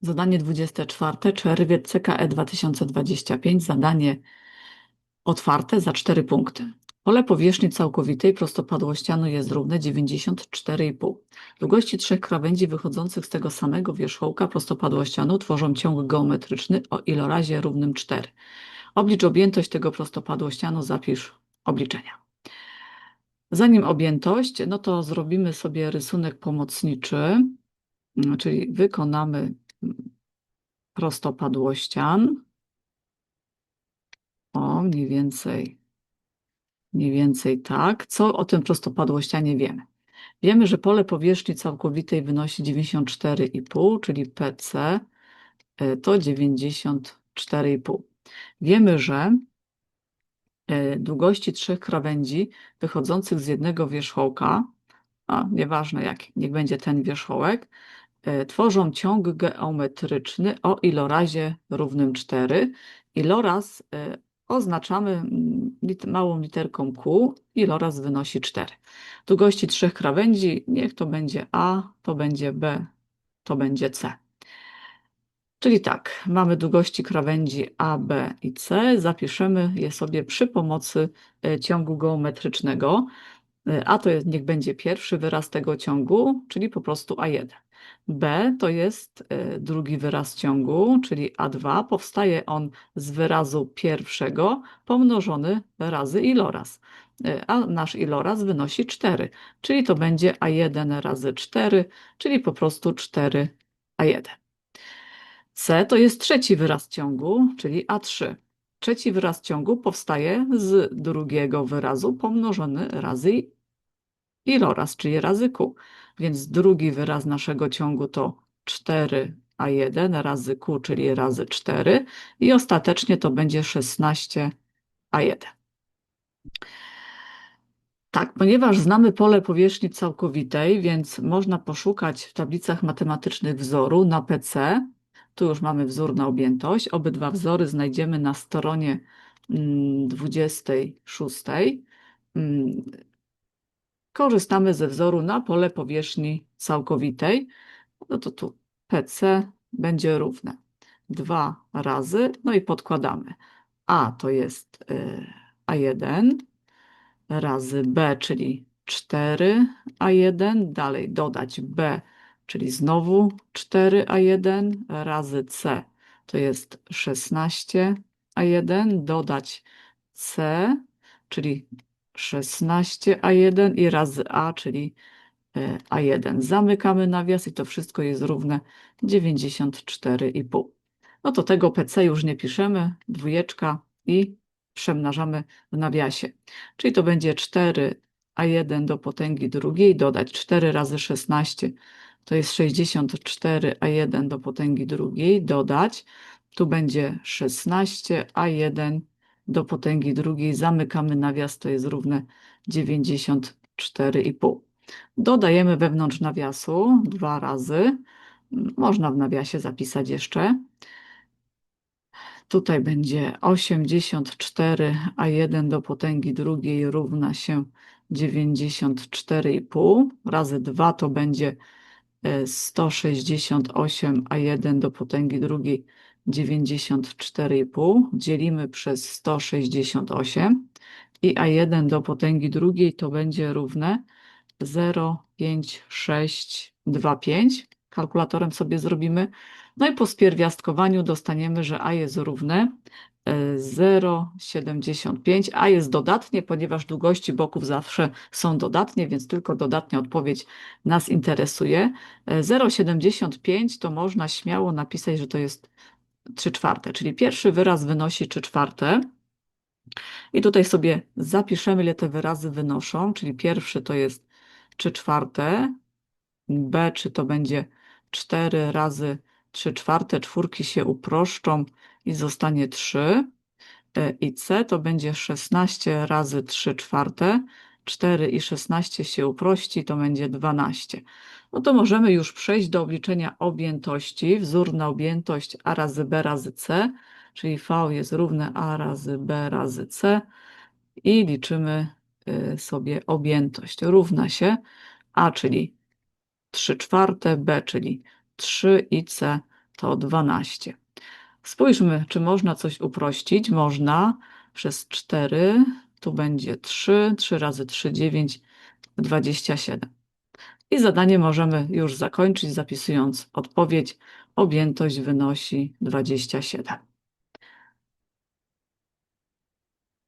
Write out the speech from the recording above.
Zadanie 24, czerwiec CKE 2025, zadanie otwarte za 4 punkty. Pole powierzchni całkowitej prostopadłościanu jest równe 94,5. Długości trzech krawędzi wychodzących z tego samego wierzchołka prostopadłościanu tworzą ciąg geometryczny o ilorazie równym 4. Oblicz objętość tego prostopadłościanu, zapisz obliczenia. Zanim objętość, no to zrobimy sobie rysunek pomocniczy, czyli wykonamy prostopadłościan. O, mniej więcej, mniej więcej tak. Co o tym prostopadłościanie wiemy? Wiemy, że pole powierzchni całkowitej wynosi 94,5, czyli PC y, to 94,5. Wiemy, że y, długości trzech krawędzi wychodzących z jednego wierzchołka, a nieważne jak, niech będzie ten wierzchołek, E, tworzą ciąg geometryczny o ilorazie równym 4. Iloraz e, oznaczamy małą literką Q, iloraz wynosi 4. Długości trzech krawędzi, niech to będzie A, to będzie B, to będzie C. Czyli tak, mamy długości krawędzi A, B i C, zapiszemy je sobie przy pomocy e, ciągu geometrycznego. A to jest, niech będzie pierwszy wyraz tego ciągu, czyli po prostu A1. B to jest e, drugi wyraz ciągu, czyli A2. Powstaje on z wyrazu pierwszego pomnożony razy iloraz. E, a nasz iloraz wynosi 4, czyli to będzie A1 razy 4, czyli po prostu 4A1. C to jest trzeci wyraz ciągu, czyli A3. Trzeci wyraz ciągu powstaje z drugiego wyrazu pomnożony razy iloraz, czyli razy q. Więc drugi wyraz naszego ciągu to 4a1 razy q, czyli razy 4 i ostatecznie to będzie 16a1. Tak, ponieważ znamy pole powierzchni całkowitej, więc można poszukać w tablicach matematycznych wzoru na PC. Tu już mamy wzór na objętość. Obydwa wzory znajdziemy na stronie 26. Korzystamy ze wzoru na pole powierzchni całkowitej, no to tu PC będzie równe 2 razy, no i podkładamy. A to jest y, A1 razy B, czyli 4A1, dalej dodać B, czyli znowu 4A1 razy C, to jest 16A1, dodać C, czyli 16a1 i razy a, czyli e, a1. Zamykamy nawias i to wszystko jest równe 94,5. No to tego PC już nie piszemy, dwójeczka i przemnażamy w nawiasie. Czyli to będzie 4a1 do potęgi drugiej, dodać 4 razy 16, to jest 64a1 do potęgi drugiej, dodać, tu będzie 16a1 do potęgi drugiej zamykamy nawias, to jest równe 94,5. Dodajemy wewnątrz nawiasu dwa razy. Można w nawiasie zapisać jeszcze. Tutaj będzie 84, a 1 do potęgi drugiej równa się 94,5 razy 2 to będzie 168, e, a 1 do potęgi drugiej 94,5 dzielimy przez 168 i a1 do potęgi drugiej to będzie równe 0,5625. Kalkulatorem sobie zrobimy. No i po spierwiastkowaniu dostaniemy, że a jest równe 0,75, a jest dodatnie, ponieważ długości boków zawsze są dodatnie, więc tylko dodatnia odpowiedź nas interesuje. 0,75 to można śmiało napisać, że to jest 3 czwarte, czyli pierwszy wyraz wynosi 3 czwarte. I tutaj sobie zapiszemy, ile te wyrazy wynoszą, czyli pierwszy to jest 3 czwarte, B, czy to będzie 4 razy 3 czwarte, czwórki się uproszczą i zostanie 3. E, I C to będzie 16 razy 3 czwarte, 4 i 16 się uprości, to będzie 12 no to możemy już przejść do obliczenia objętości. Wzór na objętość A razy B razy C, czyli V jest równe A razy B razy C i liczymy y, sobie objętość. Równa się A, czyli 3 czwarte, B, czyli 3 i C to 12. Spójrzmy, czy można coś uprościć. Można przez 4, tu będzie 3, 3 razy 3, 9, 27. I zadanie możemy już zakończyć, zapisując odpowiedź. Objętość wynosi 27.